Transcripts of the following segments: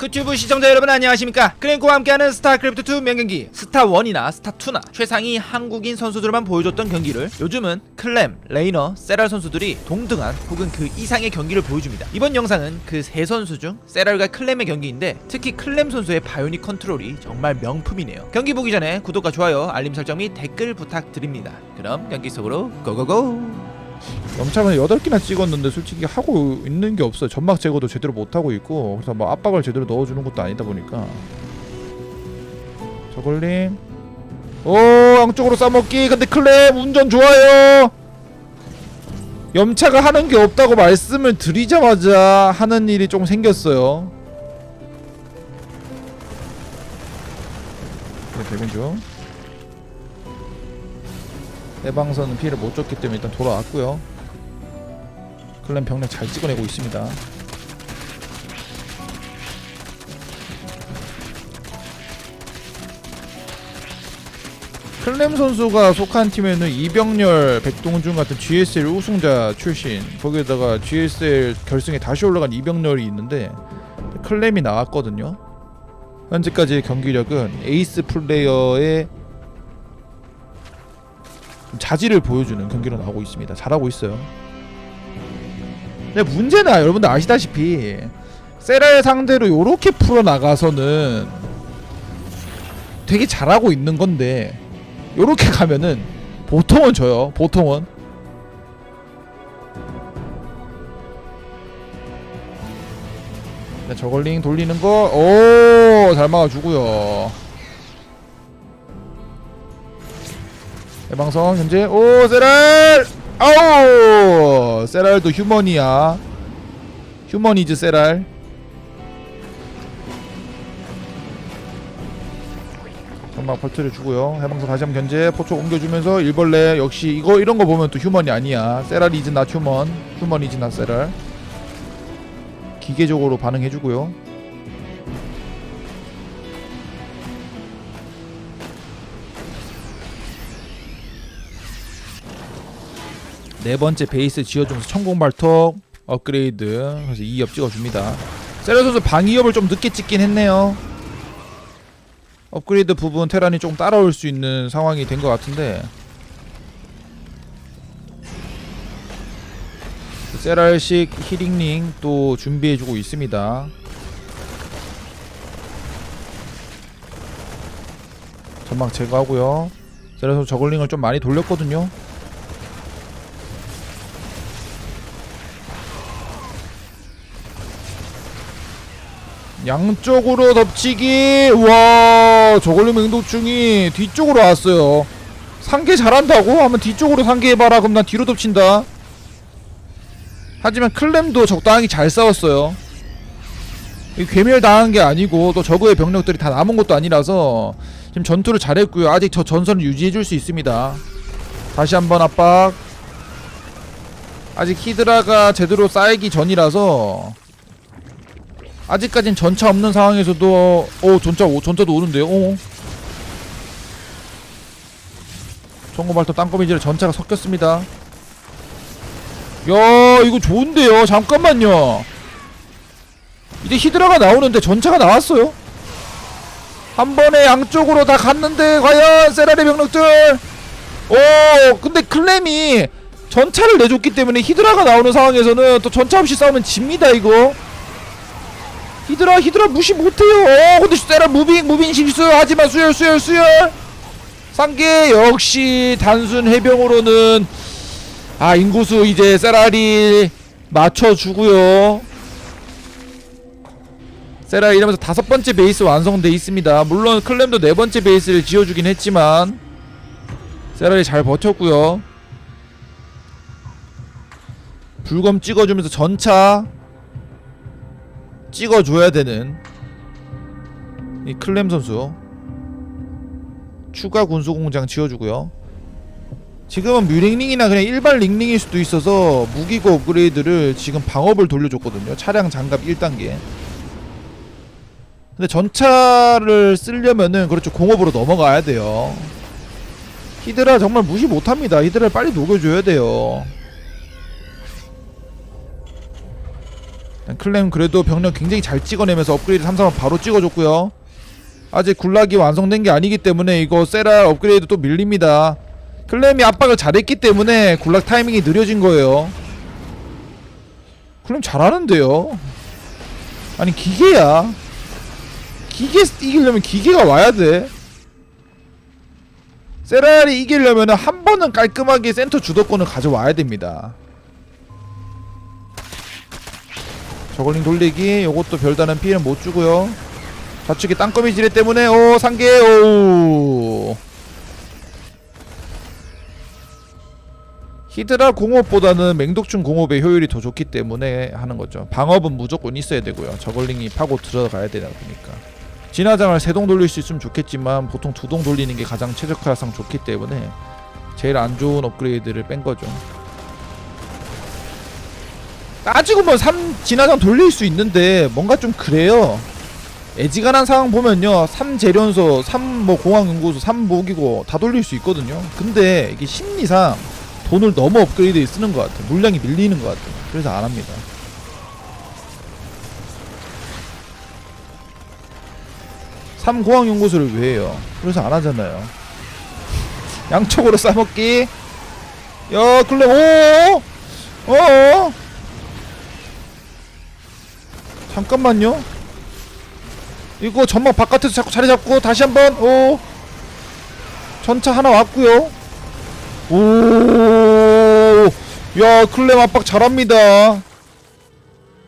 크튜브 시청자 여러분 안녕하십니까? 크랭크와 함께하는 스타크래프트2 명경기 스타1이나 스타2나 최상위 한국인 선수들만 보여줬던 경기를 요즘은 클램, 레이너, 세랄 선수들이 동등한 혹은 그 이상의 경기를 보여줍니다. 이번 영상은 그 세 선수 중 세랄과 클램의 경기인데 특히 클램 선수의 바이오닉 컨트롤이 정말 명품이네요. 경기 보기 전에 구독과 좋아요, 알림 설정 및 댓글 부탁드립니다. 그럼 경기 속으로 고고고 영창은 8개나 찍었는데 솔직히 하고 있는 게 없어요. 점막 제거도 제대로 못하고 있고 그래서 뭐 압박을 제대로 넣어주는 것도 아니다 보니까. 저걸링 오 양쪽으로 싸먹기. 근데 클랩 운전 좋아요. 염차가 하는 게 없다고 말씀을 드리자마자 하는 일이 좀 생겼어요. 네 대군 중. 해방선은 피해를 못 줬기 때문에 일단 돌아왔고요 클랜 병력 잘 찍어내고 있습니다 클램 선수가 속한 팀에는 이병렬, 백동준 같은 GSL 우승자 출신 거기에다가 GSL 결승에 다시 올라간 이병렬이 있는데 클램이 나왔거든요 현재까지의 경기력은 에이스 플레이어의 좀 자질을 보여주는 경기로 나오고 있습니다. 잘하고 있어요. 근데 문제는 여러분들 아시다시피. 세라의 상대로 요렇게 풀어 나가서는 되게 잘하고 있는 건데 요렇게 가면은 보통은 져요. 보통은. 네, 저걸링 돌리는 거, 오, 잘 막아주고요. 해방성 현재. 오 세랄 아우 세랄도 휴먼이야. 휴먼이즈 세랄. 전막 퍼트려 주고요. 해방성 다시 한번 견제 포초 옮겨주면서 일벌레 역시 이거 이런 거 보면 또 휴먼이 아니야. 세랄 이즈 나 휴먼 휴먼 이즈 나 세랄. 기계적으로 반응해 주고요 네 번째 베이스 지어주면서 천공 발톱 업그레이드 그래서 2업 찍어줍니다. 세레 선수 방위업을 좀 늦게 찍긴 했네요. 업그레이드 부분 테란이 좀 따라올 수 있는 상황이 된 것 같은데. 세랄식 히링링 또 준비해주고 있습니다. 전망 제거하고요. 세레 선수 저글링을 좀 많이 돌렸거든요 양쪽으로 덮치기. 와 저걸림 행동충이 뒤쪽으로 왔어요. 상계 잘한다고? 하면 뒤쪽으로 상계해봐라. 그럼 난 뒤로 덮친다. 하지만 클램도 적당히 잘 싸웠어요. 이 괴멸 당한 게 아니고 또 저그의 병력들이 다 남은 것도 아니라서 지금 전투를 잘했고요. 아직 저 전선을 유지해줄 수 있습니다. 다시 한번 압박. 아직 히드라가 제대로 쌓이기 전이라서 아직까진 전차 없는 상황에서도 오 전차 오 전차도 오는데요. 오. 청고발톱 땅거미질에 전차가 섞였습니다. 야 이거 좋은데요. 잠깐만요. 이제 히드라가 나오는데 전차가 나왔어요. 한 번에 양쪽으로 다 갔는데 과연 세라의 병력들. 오 근데 클램이 전차를 내줬기 때문에 히드라가 나오는 상황에서는 또 전차 없이 싸우면 집니다 이거. 히드라 히드라 무시 못해요. 어 근데 세라 무빙 무빙 실수 하지만 수열 수열 수열. 상계 역시 단순 해병으로는 아 인구수 이제 세라리 맞춰주고요. 세라 이러면서 다섯 번째 베이스 완성돼 있습니다. 물론 클램도 네 번째 베이스를 지어주긴 했지만 세라리 잘 버텼고요. 불검 찍어주면서 전차 찍어줘야 되는 이 클램 선수. 추가 군수공장 지어주고요. 지금은 뮤링링이나 그냥 일반 링링일 수도 있어서 무기고 업그레이드를 지금 방업을 돌려줬거든요. 차량 장갑 1단계. 근데 전차를 쓰려면은 그렇죠. 공업으로 넘어가야 돼요. 히드라 정말 무시 못합니다. 히드라를 빨리 녹여줘야 돼요 클램 그래도 병력 굉장히 잘 찍어내면서 업그레이드 3, 4번 바로 찍어줬고요. 아직 굴락이 완성된 게 아니기 때문에 이거 세랄 업그레이드 또 밀립니다. 클램이 압박을 잘했기 때문에 굴락 타이밍이 느려진 거예요. 클램 잘하는데요? 아니 기계야. 기계 이기려면 기계가 와야 돼. 세랄이 이기려면 한 번은 깔끔하게 센터 주도권을 가져와야 됩니다 저글링 돌리기. 요것도 별다른 피해는 못 주고요. 좌측에 땅거미 지뢰 때문에 오 상계 오. 히드라 공업보다는 맹독충 공업의 효율이 더 좋기 때문에 하는 거죠. 방업은 무조건 있어야 되고요. 저글링이 파고 들어가야 되다 보니까. 진화장을 세 동 돌릴 수 있으면 좋겠지만 보통 두 동 돌리는 게 가장 최적화상 좋기 때문에 제일 안 좋은 업그레이드를 뺀 거죠. 따지고 보면 3 진화장 돌릴 수 있는데 뭔가 좀 그래요. 애지간한 상황 보면요. 3 재련소 3뭐 공항연구소 3 모기고 다 돌릴 수 있거든요. 근데 이게 심리상 돈을 너무 업그레이드에 쓰는 것 같아 물량이 밀리는 것 같아 그래서 안 합니다. 삼 공항연구소를 왜 해요? 그래서 안 하잖아요. 양쪽으로 싸먹기. 야 클레 오! 어어 잠깐만요. 이거 전막 바깥에서 자꾸 자리 잡고 다시 한번 오 전차 하나 왔고요. 오, 야 클렘 압박 잘합니다.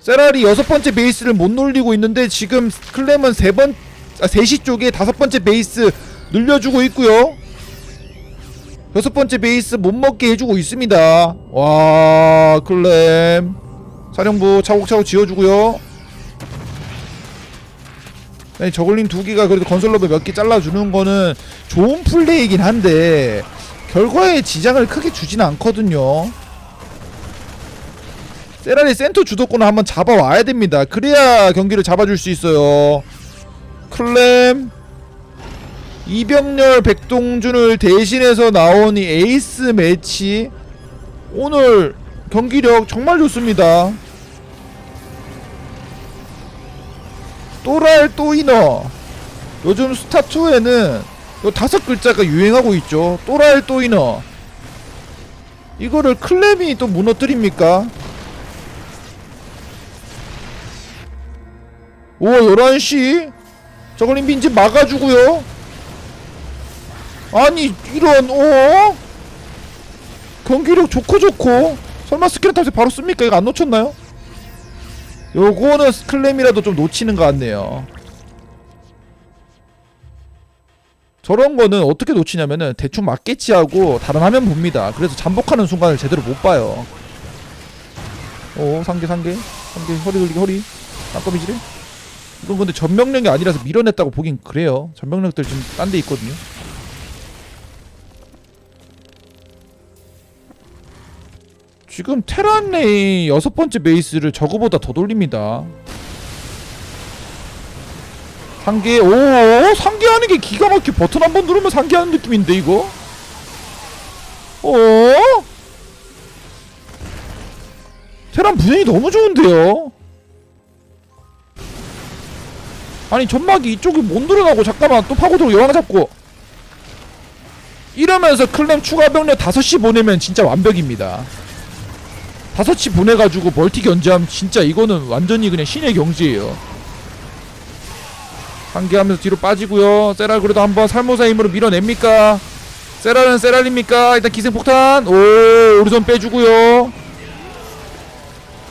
세라리 여섯 번째 베이스를 못 놀리고 있는데 지금 클렘은 세번 아, 3시 쪽에 다섯 번째 베이스 늘려주고 있고요. 여섯 번째 베이스 못 먹게 해주고 있습니다. 와 클렘 사령부 차곡차곡 지어주고요. 아니 저글링 두 개가 그래도 건설로브 몇 개 잘라주는 거는 좋은 플레이이긴 한데 결과에 지장을 크게 주진 않거든요. 세라리 센터 주도권을 한번 잡아와야 됩니다. 그래야 경기를 잡아줄 수 있어요. 클램 이병렬 백동준을 대신해서 나온 이 에이스 매치 오늘 경기력 정말 좋습니다. 또랄 또이너 요즘 스타2에는 요 다섯 글자가 유행하고 있죠 또랄 또이너 이거를 클램이 또 무너뜨립니까? 오 11시 저걸림 빈집 막아주고요 아니 이런 어? 경기력 좋고 좋고 설마 스킬을 탑에 바로 씁니까? 이거 안 놓쳤나요? 요거는 클램이라도 좀 놓치는 것 같네요. 저런 거는 어떻게 놓치냐면은 대충 맞겠지 하고 다른 화면 봅니다. 그래서 잠복하는 순간을 제대로 못 봐요. 오 상계 상계 상계 허리 돌리기 허리 깜깜이지래? 이건 근데 전명력이 아니라서 밀어냈다고 보긴 그래요. 전명력들 지금 딴 데 있거든요. 지금 테란레이 여섯 번째 베이스를 저거보다 더 돌립니다. 상계 오 상계하는 게 기가 막혀. 버튼 한 번 누르면 상계하는 느낌인데 이거? 어? 테란 분위기 너무 좋은데요? 아니 전막이 이쪽이 못 늘어나고 잠깐만 또 파고들고 여왕 잡고. 이러면서 클램 추가 병력 5시 보내면 진짜 완벽입니다 5시 보내가지고 멀티 견제하면 진짜 이거는 완전히 그냥 신의 경지예요. 한개하면서 뒤로 빠지고요. 세랄 그래도 한번 살모사 힘으로 밀어냅니까? 세랄은 세랄입니까? 일단 기생폭탄! 오 오리손 빼주고요.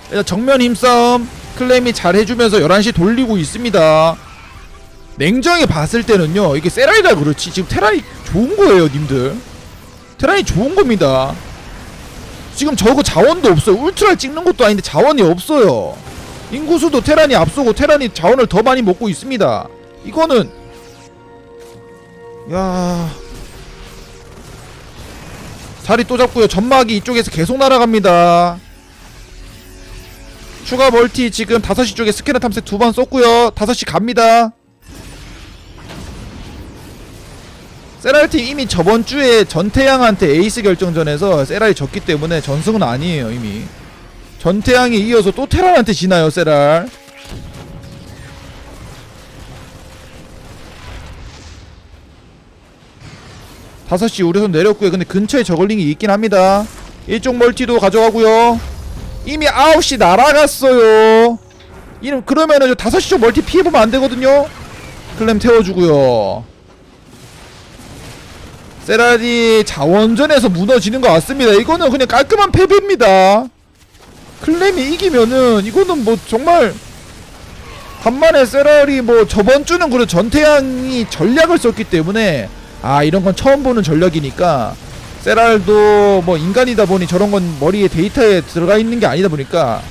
일단 정면 힘싸움 클레임이 잘 해주면서 11시 돌리고 있습니다. 냉정히 봤을 때는요 이게 세랄이라 그렇지 지금 테란이 좋은 거예요 님들. 테란이 좋은 겁니다 지금 저거 자원도 없어요. 울트라 찍는 것도 아닌데 자원이 없어요. 인구수도 테란이 앞서고 테란이 자원을 더 많이 먹고 있습니다. 이거는 야. 자리 또 잡고요. 점막이 이쪽에서 계속 날아갑니다. 추가 멀티 지금 5시 쪽에 스캐너 탐색 두 번 썼고요. 5시 갑니다 세랄팀 이미 저번 주에 전태양한테 에이스 결정전에서 세랄이 졌기 때문에 전승은 아니에요 이미. 전태양에 이어서 또 테란한테 지나요 세랄 다섯 시 우려선 내렸고요. 근데 근처에 저글링이 있긴 합니다. 일종 멀티도 가져가고요. 이미 9시 날아갔어요. 이름 그러면은 저 5시 쪽 멀티 피해보면 안 되거든요. 클램 태워주고요 세라디 자원전에서 무너지는 것 같습니다. 이거는 그냥 깔끔한 패배입니다. 클램이 이기면은 이거는 뭐 정말 간만에 세라리 뭐 저번 주는 그래 전태양이 전략을 썼기 때문에 아 이런 건 처음 보는 전략이니까 세랄도 뭐 인간이다 보니 저런 건 머리에 데이터에 들어가 있는 게 아니다 보니까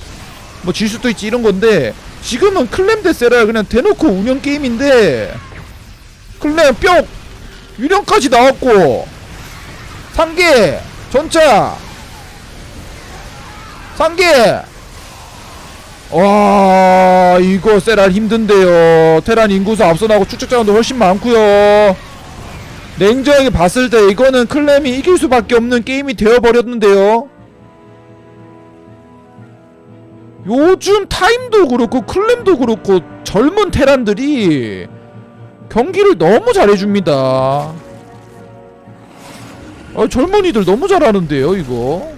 뭐 질 수도 있지 이런 건데 지금은 클램 대 세랄 그냥 대놓고 운영 게임인데 클램 뿅 유령까지 나왔고. 상계 전차. 상계. 와 이거 세랄 힘든데요. 테란 인구수 앞서 나고 축적 자원도 훨씬 많고요. 냉정하게 봤을 때 이거는 클램이 이길 수밖에 없는 게임이 되어버렸는데요. 요즘 타임도 그렇고 클램도 그렇고 젊은 테란들이 경기를 너무 잘해줍니다. 아, 젊은이들 너무 잘하는데요 이거?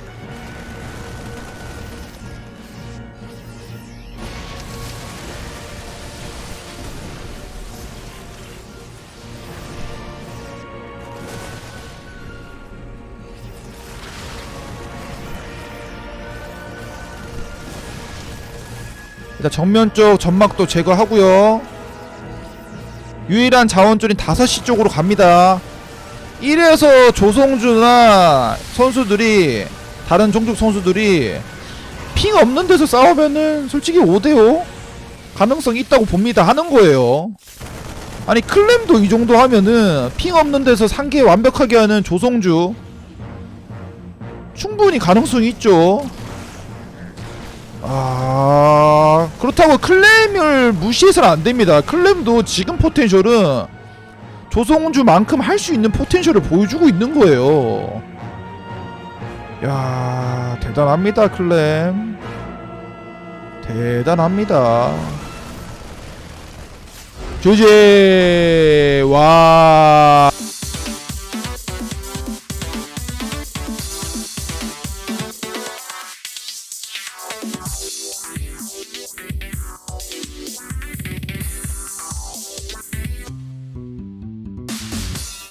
일단 정면 쪽 점막도 제거하고요 유일한 자원줄인 5시 쪽으로 갑니다. 1에서 조성주나 선수들이 다른 종족 선수들이 핑 없는 데서 싸우면은 솔직히 5대5 가능성이 있다고 봅니다. 하는 거예요. 아니 클램도 이 정도 하면은 핑 없는 데서 상계 완벽하게 하는 조성주 충분히 가능성이 있죠 아 그렇다고 클램을 무시해서는 안 됩니다. 클램도 지금 포텐셜은 조성주만큼 할 수 있는 포텐셜을 보여주고 있는 거예요. 야 대단합니다 클램. 대단합니다. 조제 와.